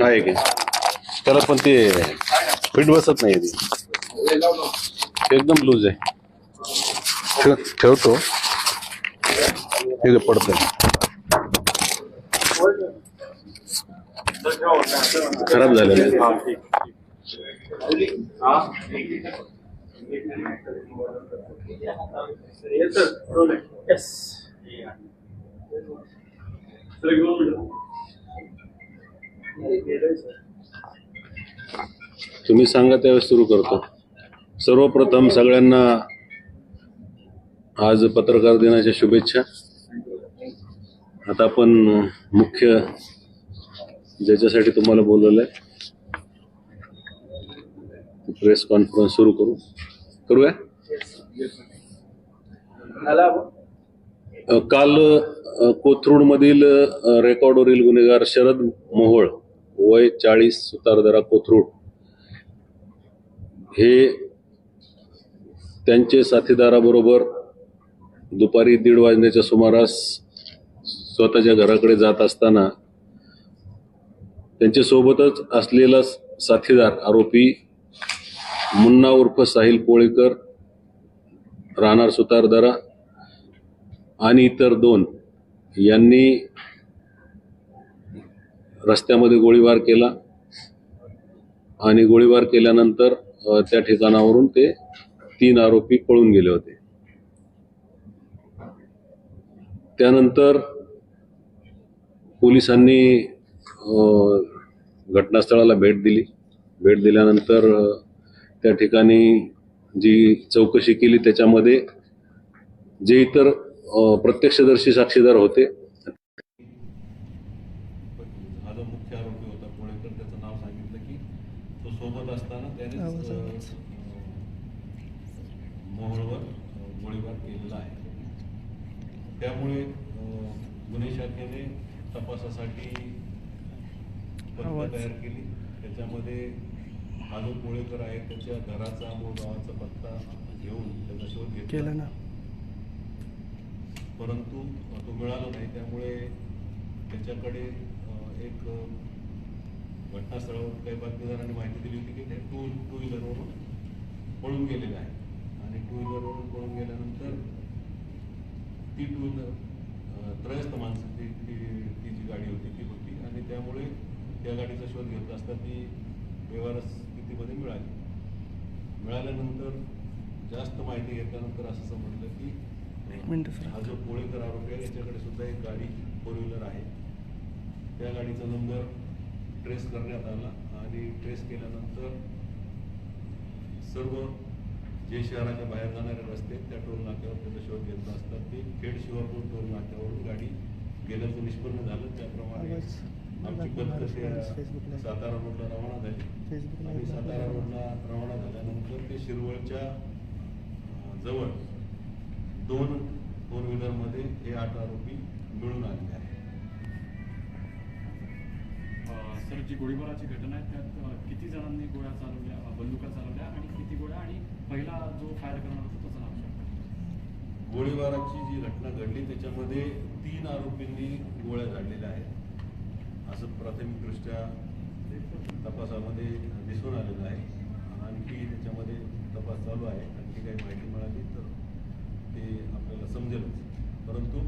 आहे. त्याला पण ते फिट बसत नाही एकदम लूज आहे ठेव- ठेवतो पडत खराब झालेलं आहे तुम्ही सांगा त्यावेळेस सुरू करतो. सर्वप्रथम सगळ्यांना आज पत्रकार दिनाच्या शुभेच्छा. आता आपण मुख्य ज्याच्यासाठी तुम्हाला बोलवलंय प्रेस कॉन्फरन्स सुरू करू. करूया? काल कोथरूडमधील रेकॉर्डवरील गुन्हेगार शरद मोहोळ वय चाळीस सुतारदरा कोथरूड हे त्यांचे साथीदाराबरोबर दुपारी दीड वाजण्याच्या सुमारास स्वतःच्या घराकडे जात असताना त्यांच्या सोबतच असलेला साथीदार आरोपी मुन्ना उर्फ साहिल पोळेकर राहणार सुतारदरा आणि इतर दोन यांनी रस्त्यामध्ये गोळीबार केला. आणि गोळीबार केल्यानंतर त्या ठिकाणावरून ते तीन आरोपी पळून गेले होते. त्यानंतर पोलिसांनी घटनास्थळाला भेट दिली. भेट दिल्यानंतर त्या ठिकाणी जी चौकशी केली त्याच्यामध्ये जे इतर प्रत्यक्षदर्शी साक्षीदार होते. हा जो मुख्य आरोपी होता. कोळेकर त्याचं नाव सांगितलं की तो सोबत असताना त्याने मोहोळवर अ, गोळीबार केलेला आहे. त्यामुळे गुन्हे शाखेने तपासासाठी पथकं तयार केली. त्याच्यामध्ये हा जो कोळेकर आहे त्याच्या घराचा मूळ गावाचा पत्ता घेऊन त्याचा शोध घेतला. केलं ना. परंतु तो मिळाला नाही. त्यामुळे त्याच्याकडे एक घटनास्थळावर काही बातमीदारांनी माहिती दिली होती की ते टू टू व्हीलरवरून पळून गेलेले आहे आणि टू व्हीलरवरून पळून गेल्यानंतर ती टू व्हीलर त्रयस्थ माणसं ती ती ती जी गाडी होती ती होती. आणि त्यामुळे त्या गाडीचा शोध घेत असता ती व्यवहार स्थितीमध्ये मिळाली. मिळाल्यानंतर जास्त माहिती घेतल्यानंतर असं समजलं की एक मिनिट सर हा जो कोळेकर आरोपी आहे याच्याकडे सुद्धा एक गाडी फोर व्हीलर आहे. त्या गाडीचा नंबर ट्रेस करण्यात आला आणि ट्रेस केल्यानंतर सर्व जे शहराच्या बाहेर जाणारे रस्ते त्या टोल नाक्यावर त्याचा शोध घेतला असता ते खेड शिवापूर टोल नाक्यावरून गाडी गेल्याचं निष्पन्न झालं. त्याप्रमाणे आमची. त्या सातारा रोडला रवाना झाली. आणि सातारा. रोडला रवाना झाल्यानंतर ते शिरवळच्या जवळ दोन फोर व्हीलरमध्ये हे आठ आरोपी मिळून आलेले आहेत. सर जी गोळीबाराची घटना आहे त्यात किती जणांनी गोळ्या चालवल्या बंदुका चालवल्या आणि किती गोळ्या आणि पहिला जो फायर करणार होता त्याचं नाव. गोळीबाराची जी घटना घडली त्याच्यामध्ये तीन आरोपींनी गोळ्या झाडलेल्या आहेत. असं प्राथमिकदृष्ट्या तपासामध्ये दिसून आलेलं आहे. आणखी त्याच्यामध्ये तपास चालू आहे. आणखी काही माहिती मिळाली तर ते आपल्याला समजेलच. परंतु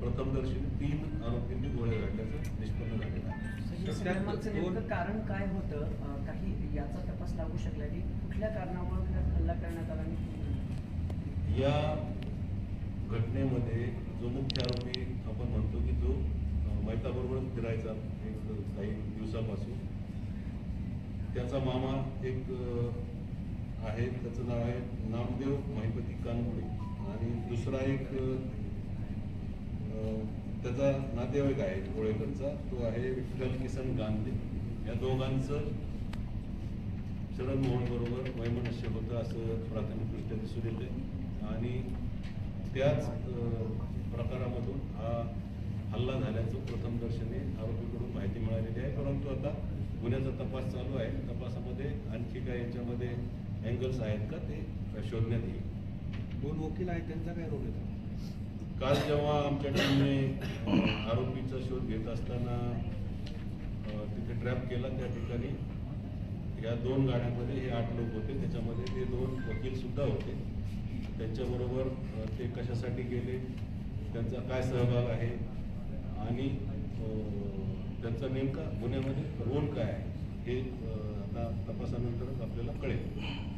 प्रथमदर्शी तीन आरोपींनी गोळ्या झाडल्याचं निष्पन्न झालेलं आहे. कारण काय होतं? काही याचा तपास लागू शकला की कुठल्या कारणामुळे हल्ला करण्यात आला या घटनेमध्ये जो मुख्य आरोपी आपण म्हणतो की जो मैताबरोबर फिरायचा एक काही दिवसापासून त्याचा मामा एक आहे त्याचं नाव आहे नामदेव महिपती कानपुडे. आणि दुसरा एक त्याचा नातेवाईक आहे कोळेकरचा तो आहे विठ्ठल किसन गांधे. या दोघांचं शरद मोहन बरोबर वैमनस्य होतं असं प्राथमिकदृष्ट्या दिसून येते आणि त्याच प्रकारामधून हा हल्ला झाल्याचं प्रथमदर्शनी आरोपीकडून माहिती मिळालेली आहे. परंतु आता गुन्ह्याचा तपास चालू आहे. तपासामध्ये आणखी काय याच्यामध्ये अँगल्स आहेत का ते? शोधण्यात येईल. दोन वकील आहेत त्यांचा काय रोल आहे? काल जेव्हा आमच्या टीमने आरोपीचा शोध घेत असताना तिथे ट्रॅप केला त्या ठिकाणी या दोन गाड्यांमध्ये हे आठ लोक होते. त्याच्यामध्ये ते दोन वकील सुद्धा होते. त्यांच्याबरोबर ते कशासाठी गेले त्यांचा काय सहभाग आहे आणि त्यांचा नेमका गुन्ह्यामध्ये रोल काय आहे हे आता तपासानंतरच आपल्याला कळेल.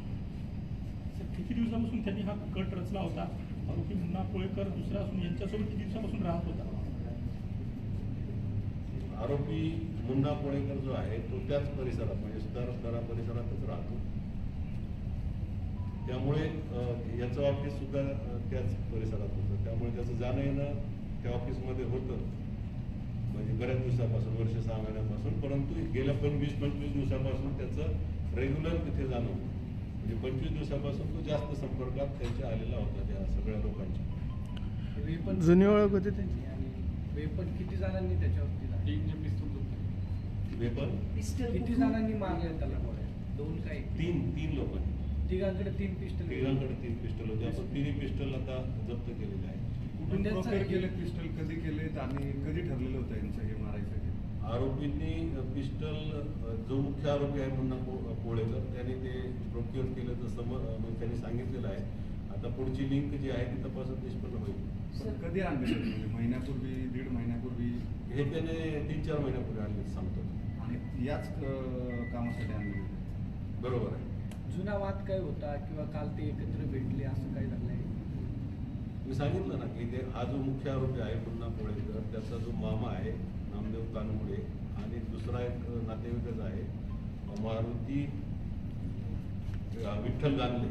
किती दिवसापासून त्यांनी हा कट रचला होता? आरोपी मुन्ना कोळेकर दुसरा असून यांच्यासोबत किती दिवसापासून राहत होता? आरोपी मुन्ना कोळेकर जो आहे तो त्याच परिसरात म्हणजे सुधारदरा परिसरातच राहतो. त्यामुळे याचं ऑफिस सुद्धा त्याच परिसरात होतं. त्यामुळे त्याचं जाणं येणं त्या ऑफिसमध्ये होतं. म्हणजे बऱ्याच दिवसापासून वर्ष सहा महिन्यापासून परंतु गेल्या पण वीस पंचवीस दिवसापासून त्याचं रेग्युलर तिथे जाणं होतं. म्हणजे पंचवीस दिवसापासून तो जास्त संपर्कात त्यांच्या आलेला होता त्या सगळ्या लोकांच्या. वेपन जुनी ओळख होती त्यांची. आणि वेपन किती जणांनी त्याच्यावरती लागले? तीन जे पिस्तूल होते. वेपन किती जणांनी मारले त्याला गोळ्या? दोन काय? तीन तीन लोकांनी तिघांकडे तीन पिस्टल तिघांकडे तीन पिस्टल होते. आपण तिन्ही पिस्टल आता जप्त केलेले आहे कुठून हे- केले पिस्टल कधी केलेत आणि कधी ठरलेलं होतं यांचं हे मारायचं? आरोपींनी पिस्टल जो मुख्य आरोपी आहे मुन्ना को- कोळेकर त्याने ते प्रोक्युअर केलं तर समोर अ, म्हणजे त्यांनी सांगितलेलं आहे. आता पुढची लिंक जी आहे ती तपासात निष्पन्न होईल. कधी आणलेलं होतं? म्हणजे महिन्यापूर्वी दीड महिन्यापूर्वी? हे त्याने तीन चार महिन्यापूर्वी आणले सांगतो. आणि याच कामासाठी आणलेलं होतं. बरोबर आहे. जुना वाद काय होता किंवा काल ते एकत्र भेटले असं काय झालंय मी सांगितलं ना की ते हा जो मुख्य आरोपी आहे मुन्ना कोळेकर त्याचा जो मामा आहे नामदेव कानमुडे आणि दुसरा एक नातेवाईकच आहे मारुती विठ्ठल गांधले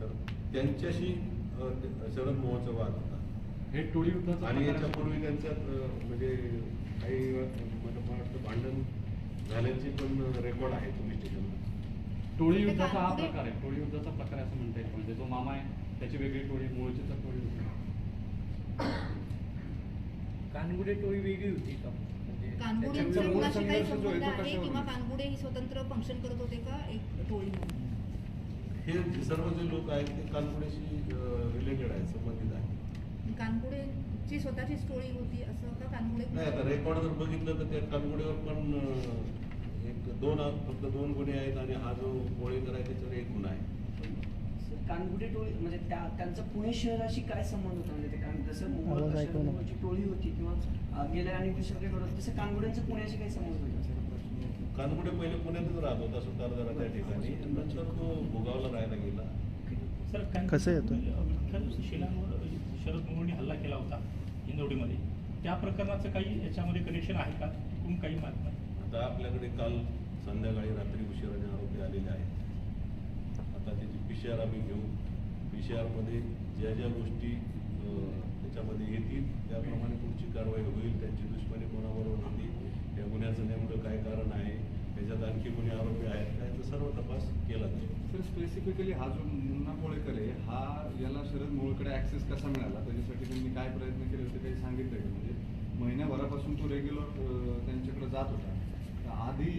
तर त्यांच्याशी शरद मोहनचा वाद होता. हे टोळी आणि याच्यापूर्वी त्यांच्यात म्हणजे काही मला मला वाटतं भांडण झाल्याचे पण रेकॉर्ड आहे पोलीस स्टेशनला टोळी युद्धाचा हा प्रकार आहे. टोळी युद्धाचा प्रकार असं म्हणता येईल. म्हणजे जो मामा आहे त्याची वेगळी टोळी मूळची तर टोळी होती. कानगुडे टोळी वेगळी होती का म्हणजे कानगुडेंचा त्याच्यामुळे मूळ कुणाशी काही संघर्ष जो आहे संबंध तो आहे किंवा? कानगुडे ही स्वतंत्र फंक्शन करत होते का एक टोळी म्हणून? हे सर्व जे लोक आहेत ते कानपुडेशी रिलेटेड आहेत संबंधित आहेत. कानगुडेची स्वतःची स्टोरी होती असं का कानगुडे नाही आता रेकॉर्ड जर बघितलं तर त्या कानगुडेवर पण अं, एक दोन फक्त दोन गुन्हे आहेत आणि हा जो कोळेकर आहे त्याच्यावर एक गुन्हा आहे. कानगुडे टोळी म्हणजे त्या त्यांचा पुणे शहराशी काय संबंध होता? म्हणजे ते कारण जसं टोळी होती किंवा गेल्या आणि दुसऱ्याकडे होतं तसं कानगुड्यांचा पुण्याशी काही संबंध होता? कानगुडे पहिले पुण्यातच राहत होता सुतारदरा त्या ठिकाणी. नंतर तो भोगावला राहायला गेला. सर काय कसं येतं? विठ्ठल शिलांवर शरद मोहनने हल्ला केला होता इंदोडीमध्ये त्या प्रकरणाचं काही याच्यामध्ये कनेक्शन आहे का? काही माहीत नाही. आता आपल्याकडे काल संध्याकाळी रात्री उशिराने आरोपी आलेले आहेत. पी आर आम्ही घेऊ. पी सी आरमध्ये ज्या ज्या गोष्टी त्याच्यामध्ये येतील त्याप्रमाणे पुढची कारवाई होईल त्यांची दुश्मनी कोणाबरोबर होती या गुन्ह्याचं नेमकं काय कारण आहे त्याच्यात आणखी कोणी आरोपी आहेत का याचा सर्व तपास केला जाईल. सर स्पेसिफिकली हा जो मुन्ना मोळेकर आहे हा याला शरद मोळकडे ऍक्सेस कसा मिळाला? त्याच्यासाठी त्यांनी काय प्रयत्न केले होते काही सांगितलं का? म्हणजे महिन्याभरापासून तो रेग्युलर त्यांच्याकडे जात होता. तर आधी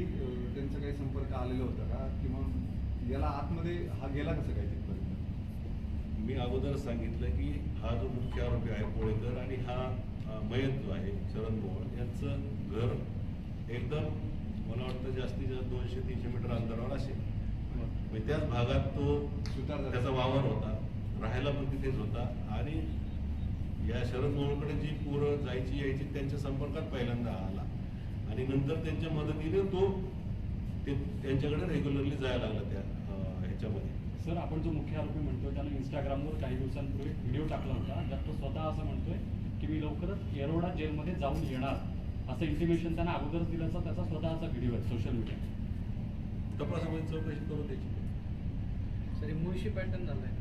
त्यांचा काही संपर्क आलेला होता का? किंवा याला आतमध्ये हा गेला कसं काय तिथपर्यंत मी अगोदरच सांगितलं की हा जो मुख्य आरोपी आहे कोळेकर आणि हा मयत जो आहे शरद मोहन यांचं घर एकदम मला वाटतं जास्तीत जास्त दोनशे तीनशे मीटर अंतरावर असेल. म्हणजे त्याच भागात तो. त्याचा वावर होता राहायला पण तिथेच होता आणि या शरद मोहनकडे जी पोरं जायची यायची त्यांच्या संपर्कात पहिल्यांदा आला. आणि नंतर त्यांच्या मदतीने तो ते त्यांच्याकडे रेग्युलरली जायला लागला त्या ह्याच्यामध्ये. सर आपण जो मुख्य आरोपी म्हणतोय त्यानं इंस्टाग्रामवर काही दिवसांपूर्वी व्हिडिओ टाकला होता. ज्यात तो स्वतः असं म्हणतोय की मी लवकरच येरोडा जेलमध्ये जाऊन येणार. असं इंटिमेशन त्यानं अगोदरच दिल्याचा त्याचा स्वतःचा व्हिडिओ आहे सोशल मीडिया तपासामध्ये चौकशी करून त्याची सर मुळशी पॅटर्न झालाय.